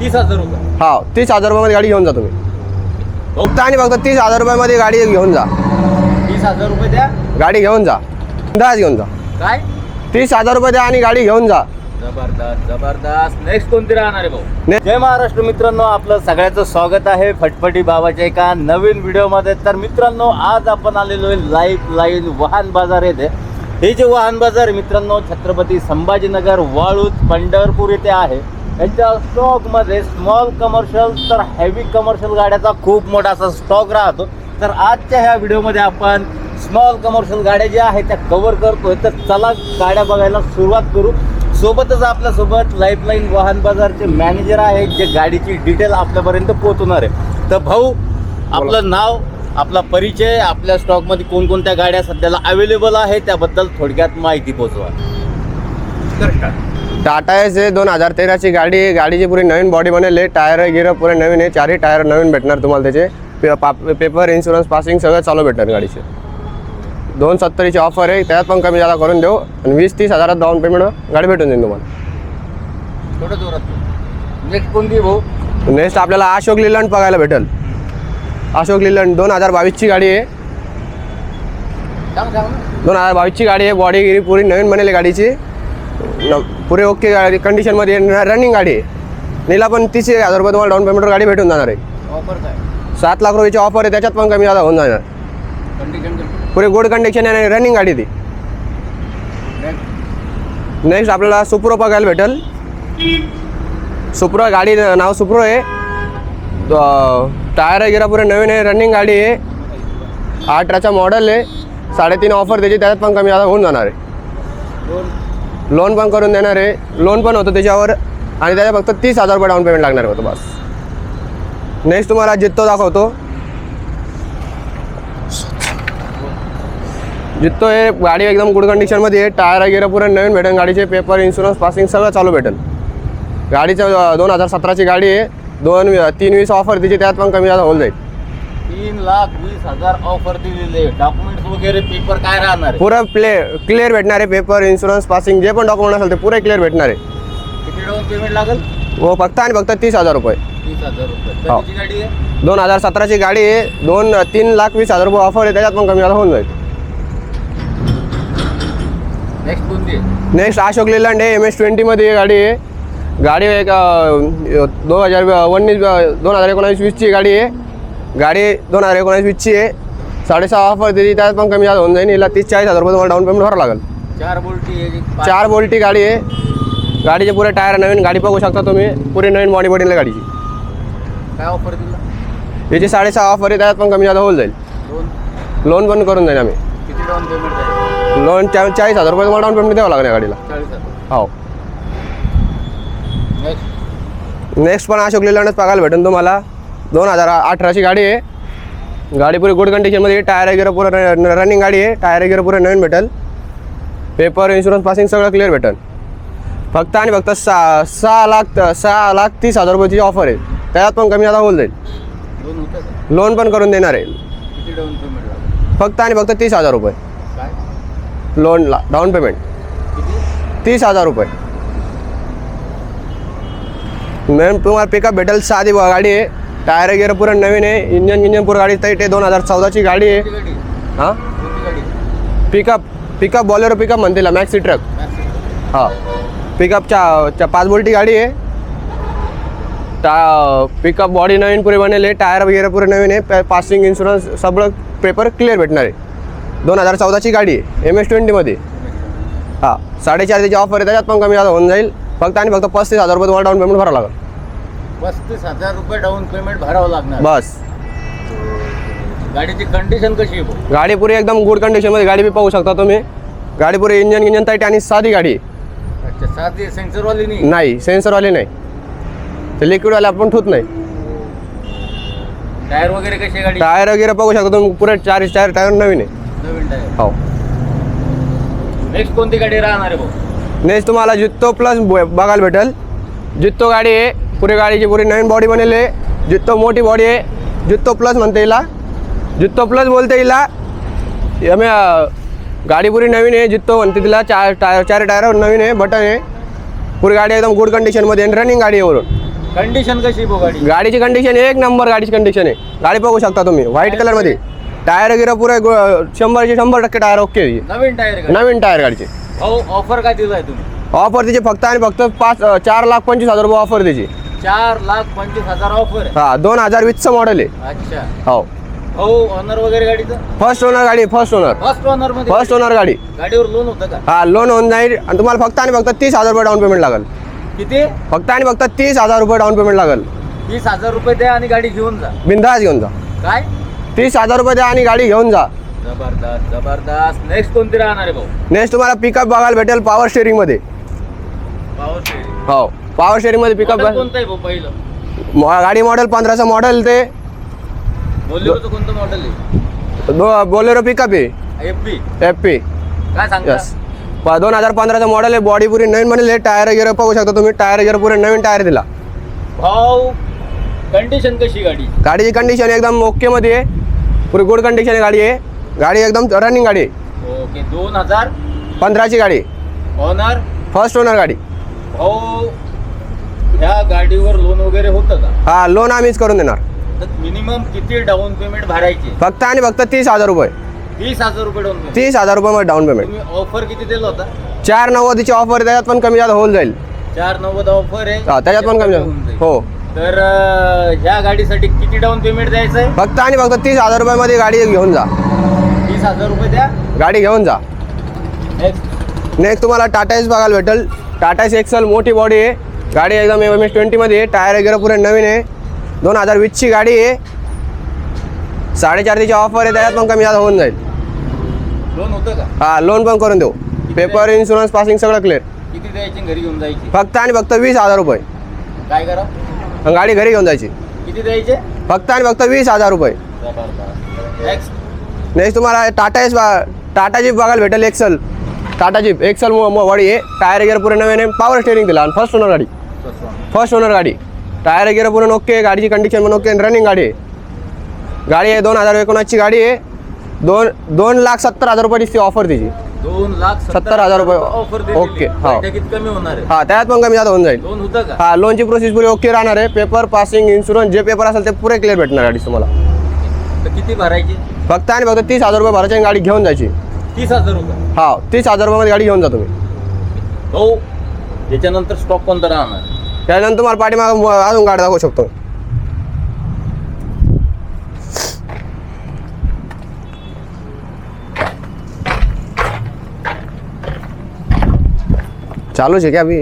तीस हजार रुपये. हा तीस हजार रुपयामध्ये गाडी घेऊन जा तुम्ही. फक्त आणि फक्त तीस हजार रुपयामध्ये गाडी घेऊन जा. तीस हजार रुपये द्या. गाडी घेऊन जा. दहाच घेऊन जा. काय? तीस हजार रुपये द्या आणि गाडी घेऊन जा. जबरदस्त जबरदस्त. नेक्स्ट कोणती राहणार आहे भाऊ? जय महाराष्ट्र मित्रांनो आपलं सगळ्याचं स्वागत आहे फटफटी बाबाच्या एका नवीन व्हिडिओमध्ये. तर मित्रांनो आज आपण आलेलो आहे लाईफ लाईन वाहन बाजार येथे. हे जे वाहन बाजार मित्रांनो छत्रपती संभाजीनगर वाळूज पंढरपूर येथे आहे. यांच्या स्टॉकमध्ये स्मॉल कमर्शियल तर हेवी कमर्शियल गाड्याचा खूप मोठा असा स्टॉक राहतो. तर आजच्या ह्या व्हिडिओमध्ये आपण स्मॉल कमर्शियल गाड्या ज्या आहेत त्या कव्हर करतोय. तर चला गाड्या बघायला सुरुवात करू. सोबतच आपल्यासोबत लाईफलाईन वाहन बाजारचे मॅनेजर आहेत जे गाडीची डिटेल आपल्यापर्यंत पोहोचवणार आहे तर भाऊ आपलं नाव आपला परिचय आपल्या स्टॉकमध्ये कोणकोणत्या गाड्या सध्याला अवेलेबल आहे त्याबद्दल थोडक्यात माहिती पोहोचवा. टाटा एस आहे दोन हजार तेराची गाडी आहे. गाडीची पुरी नवीन बॉडी बनेल आहे. टायर गिरं पुरे नवीन आहे. चारही टायर नवीन भेटणार तुम्हाला त्याचे. पे- पा- पेपर इन्शुरन्स पासिंग सगळं चालू भेटणार गाडीचे. दोन सत्तरीची ऑफर आहे. त्यात पण कमी जादा करून देऊ. आणि वीस तीस हजारात डाऊन पेमेंट गाडी भेटून देईन तुम्हाला. थोडं जोरात? नेक्स्ट कोणती भाऊ? नेक्स्ट आपल्याला अशोक लिलंड बघायला भेटेल. अशोक लिलंड दोन हजार बावीसची गाडी आहे. दोन हजार बावीसची गाडी आहे. बॉडी गिरी पुरी नवीन बनेल गाडीची. न- पुरे ओके गाडी कंडिशनमध्ये रनिंग गाडी आहे. नीला पण तीस एक हजार रुपये तुम्हाला डाऊन पेमेंटवर गाडी भेटून जाणार आहे. ऑफर काय? सात लाख रुपयाची ऑफर आहे त्याच्यात पण कमी जादा होऊन जाणार. पुरे गुड कंडिशन आहे आणि रनिंग गाडी ती. नेक्स्ट आपल्याला सुप्रो बघायला भेटेल. सुप्रो गाडी नाव सुप्रो आहे. टायर वगैरे पुरे नवीन आहे रनिंग गाडी आहे. अठराचा मॉडेल आहे. साडेतीन ऑफर त्याची त्याच्यात पण कमी जादा होऊन जाणार आहे. लोन पण करून देणार आहे लोन पण होतं त्याच्यावर आणि त्याच्या फक्त तीस हजार रुपये डाऊन पेमेंट लागणार होतं बस. नेक्स्ट तुम्हाला जित्तो दाखवतो. जित्तो हे गाडी एकदम गुड कंडिशनमध्ये आहे. टायर वगैरे पुरे नवीन भेटेल. गाडीचे पेपर इन्शुरन्स पासिंग सगळं चालू भेटेल. गाडीचं दोन हजार सतराची गाडी आहे. दोन तीन वीस ऑफर तिची त्यात पण कमी जादा होऊन जाईल. तीन लाख वीस हजार ऑफर दिलेले. डॉक्युमेंट्स वगैरे पेपर काय राहणार? पुरं प्ले क्लिअर भेटणार आहे पेपर इन्शुरन्स पासिंग जे पण डॉक्युमेंट असेल ते पुरे क्लिअर भेटणार आहे. किती डाऊन पेमेंट लागेल? व फक्त आणि फक्त तीस हजार रुपये. तीस हजार रुपये. हो. कधीची गाडी आहे? दोन हजार सतराची गाडी आहे. दोन तीन लाख वीस हजार रुपये ऑफर आहे. त्याच्यात पण कमी झाला होऊन जाईल. नेक्स्ट कोणती आहे? नेक्स्ट अशोक लेलँड आहे. एम एस ट्वेंटीमध्ये गाडी आहे. गाडी एक अं, दोन हजार उन्नीस दोन हजार एकोणावीस वीसची गाडी आहे. गाडी दोन हजार एकोणावीस वीसची आहे. साडेसहा ऑफर त्याची त्यात पण कमी झाला होऊन जाईल. हिला तीस चाळीस हजार रुपये तुम्हाला डाऊन पेमेंट भरावं लागेल. चार बोल्टी चार बोल्टी गाडी आहे. गाडीचे पुरे टायर नवीन गाडी बघू शकता तुम्ही. पुरी नवीन बॉडी बॉडीला गाडीची. काय ऑफर दिला? याची साडेसहा ऑफर आहे त्यात पण कमी जादा होऊन जाईल. लोन पण करून जाईल आम्ही. किती डाऊन पेमेंट लोन चा चाळीस हजार रुपये तुम्हाला डाऊन पेमेंट द्यावं लागणार गाडीला. हो. नेक्स्ट नेक्स्ट पण अशोक लेलँडच बघायला भेटेल तुम्हाला. दोन हजार अठराची गाडी आहे. गाडी पुरी गुड कंडिशनमध्ये टायर वगैरे पुरं रनिंग गाडी आहे. टायर वगैरे पुरं नवीन भेटेल. पेपर इन्शुरन्स पासिंग सगळं क्लिअर भेटेल. फक्त आणि फक्त सहा सहा लाख सहा लाख तीस हजार रुपयाची ऑफर आहे. त्यात पण कमी आता होऊन जाईल. लोन पण करून देणार आहे. फक्त आणि फक्त तीस हजार रुपये. लोनला डाऊन पेमेंट तीस हजार रुपये. मॅम तुम्हाला पिकअप भेटेल साधी गाडी आहे. टायर वगैरे पुरं नवीन आहे. इंजन इंजन पुरं गाडी टाईट आहे. दोन हजार चौदाची गाडी आहे. हां? पिकअप पिकअप बॉलेरो पिकअप म्हणते तिला मॅक्सी ट्रक हां. पिकअपच्या च्या पाच बोल्टी गाडी आहे. टा पिकअप बॉडी नवीन पुरे बनेल आहे. टायर वगैरे पुरे नवीन आहे. पासिंग इन्शुरन्स सगळं पेपर क्लिअर भेटणार आहे. दोन हजार चौदाची गाडी आहे. एम एस ट्वेंटीमध्ये हां. साडेचार त्याची ऑफर आहे. त्याच्यात पण कमी जादा होऊन जाईल. फक्त आणि फक्त पस्तीस हजार रुपये तुम्हाला डाऊन पेमेंट भरावं लागेल. पस्तीस हजार रुपये डाऊन पेमेंट भरावं लागणार. बस. गाडीची कंडिशन कशी आहे भाऊ? गाडी पुरी एकदम गुड कंडिशनमध्ये गाडी बी पाहू शकता तुम्ही. गाडी पुरी इंजन इंजन टाईट आणि साधी गाडी. आहे. अच्छा साधी सेन्सरवाली नाही? नाही सेन्सरवाली नाही. ते लिक्विडवाले आपण ठूत नाही. टायर वगैरे कशी आहे गाडी टायर वगैरे बघू शकता तुम्ही पुरे चार टायर टायर नवीन आहे. नवीन टायर. हो. नेक्स्ट कोणती गाडी राहणार आहे भाऊ नेक्स्ट तुम्हाला जित्तो प्लस बघायला भेटेल. जित्तो गाडी आहे पुरी गाडीची पुरी नवीन बॉडी बनेल आहे जित्तो मोठी बॉडी आहे जित्तो प्लस म्हणते हिला जित्तो प्लस बोलते हिला यामे गाडी पुरी नवीन आहे जित्तो म्हणते तिला चार टायर चार टायर नवीन आहे बटन आहे पुरी गाडी एकदम गुड कंडिशनमध्ये आणि रनिंग गाडी आहे वरून कंडिशन कशी आहे गाडी? गाडीची कंडिशन एक नंबर गाडीची कंडिशन आहे गाडी बघू शकता तुम्ही। व्हाईट कलरमध्ये टायर वगैरे पुरे शंभरचे शंभर टक्के टायर ओके आहे. नवीन टायर आहे नवीन टायर गाडीचे। ऑफर काय दिलाय तुम्ही? ऑफर त्याची फक्त आणि फक्त पाच चार लाख पंचवीस हजार रुपये ऑफर त्याची चार लाख पंचवीस हजार ऑफर हा दोन हजार वीसचं मॉडेल आहे. अच्छा. हो. ऑनर वगैरे गाडीचं? फर्स्ट ओनर गाडी फर्स्ट ओनर फर्स्ट ऑनरमध्ये फर्स्ट ओनर गाडी. गाडीवर लोन होतं का? हा लोन होऊन जाईल. आणि तुम्हाला फक्त आणि फक्त तीस हजार रुपये डाऊन पेमेंट लागेल. किती? फक्त आणि फक्त तीस हजार रुपये डाऊन पेमेंट लागेल. वीस हजार रुपये द्या आणि गाडी घेऊन जा. बिंदास घेऊन जा. काय? तीस हजार रुपये द्या आणि गाडी घेऊन जा. जबरदस्त जबरदस्त. नेक्स्ट कोणती राहणार आहे भाऊ? नेक्स्ट तुम्हाला पिकअप बघायला भेटेल पॉवर स्टेअरिंगमध्ये पॉवर स्टेअरिंग हो. पॉवर स्टेअरिंगमध्ये पिकअप कोणतं आहे भाऊ पहिलं? गाडी मॉडेल पंधराचं मॉडेल ते. बोलेरोचं कोणतं मॉडेल आहे? दो बोलेरो पिकअप आहे. एफ बी एफ पी काय सांगता? यस दोन हजार पंधराचं मॉडेल आहे. बॉडी पुरी नवीन आहे. टायर वगैरे पाहू शकता तुम्ही. टायर वगैरे पुरे नवीन टायर दिला. भाऊ कंडिशन कशी गाडी? गाडीची कंडिशन एकदम ओकेमध्ये आहे. पुरी गुड कंडिशन गाडी आहे. गाडी एकदम रनिंग गाडी आहे. ओके दोन हजार पंधराची गाडी ऑनर फर्स्ट ओनर गाडी. भाऊ ह्या गाडीवर लोन वगैरे होतं का? हा लोन आम्हीच करून देणार. तर मिनिमम किती डाऊन पेमेंट भरायची? फक्त आणि फक्त तीस हजार रुपये. वीस हजार रुपये डाऊन पेमेंट तीस हजार रुपये डाऊन पेमेंट तुम्ही ऑफर किती दिला होता? चार नव्वदीची ऑफर त्याच्यात पण कमी जास्त होऊन जाईल. चार नव्वद ऑफर आहे. हा, त्याच्यात पण कमी जास्त. हो. तर अं, ह्या गाडीसाठी किती डाऊन पेमेंट द्यायचं आहे? फक्त आणि फक्त तीस हजार रुपयामध्ये गाडी घेऊन जा. वीस हजार रुपये द्या. गाडी घेऊन जा. नेक्स्ट नेक्स्ट तुम्हाला टाटा एस बघायला भेटेल. टाटा एस एक्सल मोठी बॉडी आहे. गाडी एकदम एम एस ट्वेंटीमध्ये टायर वगैरे पुरे नवीन आहे. दोन हजार वीसची गाडी आहे. साडेचार तिची ऑफर आहे. त्याच्यात पण कमी जास्त होऊन जाईल. लोन होतं का? हा लोन पण करून देऊ. पेपर इन्शुरन्स पासिंग सगळं क्लिअर किती द्यायची घरी घेऊन जायची? फक्त आणि फक्त वीस हजार रुपये. काय करा? गाडी घरी घेऊन जायची. किती द्यायचे? फक्त आणि फक्त वीस हजार रुपये. नेक्स्ट तुम्हाला टाटा एस टाटा जीप बघायला भेटेल एक्सल टाटा जीप एक्सल गाडी आहे. टायर वगैरे पुरे नवीन आहे पॉवर स्टेअरिंग दिला. आणि फर्स्ट ओनर गाडी. फर्स्ट ओनर गाडी. टायर वगैरे पूर्ण ओके गाडीची कंडिशन पण ओके रनिंग गाडी आहे. गाडी आहे दोन हजार एकोणासची गाडी आहे. दोन दोन लाख सत्तर हजार रुपये दिसते ऑफर तिची. दोन लाख सत्तर हजार रुपये. ऑफर ओके, हो. कमी होणार आहे. हा त्यात पण कमी जास्त होऊन जाईल. लोन होतं का? हा लोनची प्रोसेस पुरी ओके राहणार आहे. पेपर पासिंग इन्शुरन्स जे पेपर असेल ते पुरे क्लिअर भेटणार गाडी तुम्हाला. किती भरायची? फक्त आणि फक्त तीस हजार रुपये भरायची आणि गाडी घेऊन जायची. तीस हजार रुपये. हा तीस हजार रुपयामध्ये गाडी घेऊन जा तुम्ही. भाऊ त्याच्यानंतर स्टॉक कोणता राहणार? त्यानंतर तुम्हाला पाठीमाग अजून गाडी दाखवू शकतो. चालूच आहे क्या अभी